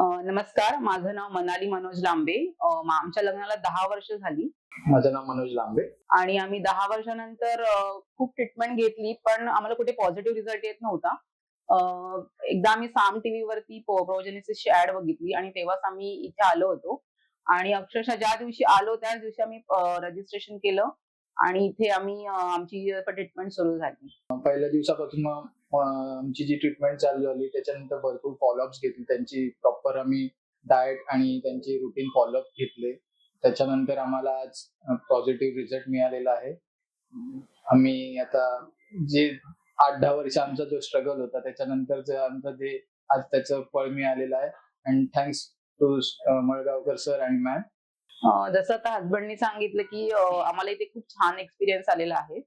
नमस्कार. माझं नाव मनाली मनोज लांबे. आमच्या लग्नाला दहा वर्ष झाली. माझं नाव मनोज लांबे. आणि आम्ही दहा वर्षानंतर खूप ट्रीटमेंट घेतली पण आम्हाला कुठे पॉझिटिव्ह रिझल्ट येत नव्हता. एकदा आम्ही साम टीव्ही वरती प्रोजेनेसिसची ऍड बघितली आणि तेव्हाच आम्ही इथे आलो होतो. आणि अक्षरशः ज्या दिवशी आलो त्याच दिवशी आम्ही रजिस्ट्रेशन केलं आणि इथे आम्ही आमची ट्रीटमेंट सुरू झाली. पहिल्या दिवसापासून आमची जी ट्रीटमेंट चालू झाली त्याच्यानंतर भरपूर फॉलोअप्स घेतले. त्यांची प्रॉपर आम्ही डाएट आणि त्यांची रुटीन फॉलोअप घेतले. त्याच्यानंतर आम्हाला आज पॉझिटिव्ह रिझल्ट मिळालेला आहे. आम्ही आता जे आठ दहा वर्ष आमचा जो स्ट्रगल होता त्याच्यानंतरच आमचं जे आज त्याचं फळ मिळालेलं आहे. And thanks to Malgaonkar sir and ma'am जसं आता हसबंडनी सांगितलं की आम्हाला इथे खूप छान एक्सपिरियन्स आलेला आहे.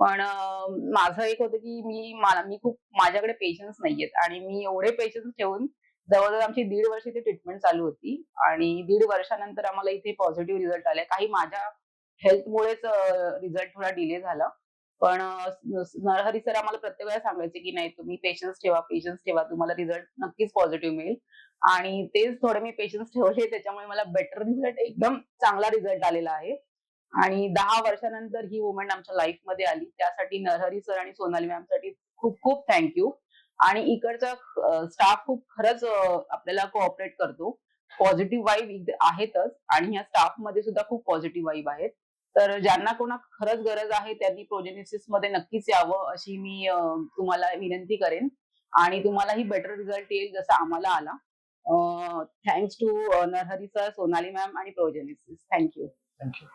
पण माझं एक होतं की मी मला मी खूप माझ्याकडे पेशन्स नाहीयेत. आणि मी एवढे पेशन्स ठेवून जवळजवळ आमची दीड वर्ष इथे ट्रीटमेंट चालू होती. आणि दीड वर्षानंतर आम्हाला इथे पॉझिटिव्ह रिझल्ट आले. काही माझ्या हेल्थमुळेच रिझल्ट थोडा डिले झाला. पण नरहरी सर आम्हाला प्रत्येक वेळा सांगायचे की नाही तुम्ही पेशन्स ठेवा पेशन्स ठेवा तुम्हाला रिझल्ट नक्कीच पॉझिटिव्ह मिळेल. आणि तेच थोडे मी पेशन्स ठेवले. त्याच्यामुळे मला बेटर रिझल्ट एकदम चांगला रिझल्ट आलेला आहे. आणि दहा वर्षानंतर ही वुमेन आमच्या लाईफमध्ये आली. त्यासाठी नरहरी सर आणि सोनाली मॅमसाठी खूप खूप थँक्यू आणि इकडचा स्टाफ खूप खरंच आपल्याला कोऑपरेट करतो. पॉझिटिव्ह वाईब आहेतच. आणि ह्या स्टाफमध्ये सुद्धा खूप पॉझिटिव्ह वाईब आहेत. तर ज्यांना कोणा खरंच गरज आहे त्यांनी प्रोजेनेसिसमध्ये नक्कीच यावं अशी मी तुम्हाला विनंती करेन. आणि तुम्हालाही बेटर रिझल्ट येईल जसा आम्हाला आला. Thanks to Narhari sir Sonali ma'am आणि प्रोजेनेसिस थँक्यू थँक्यू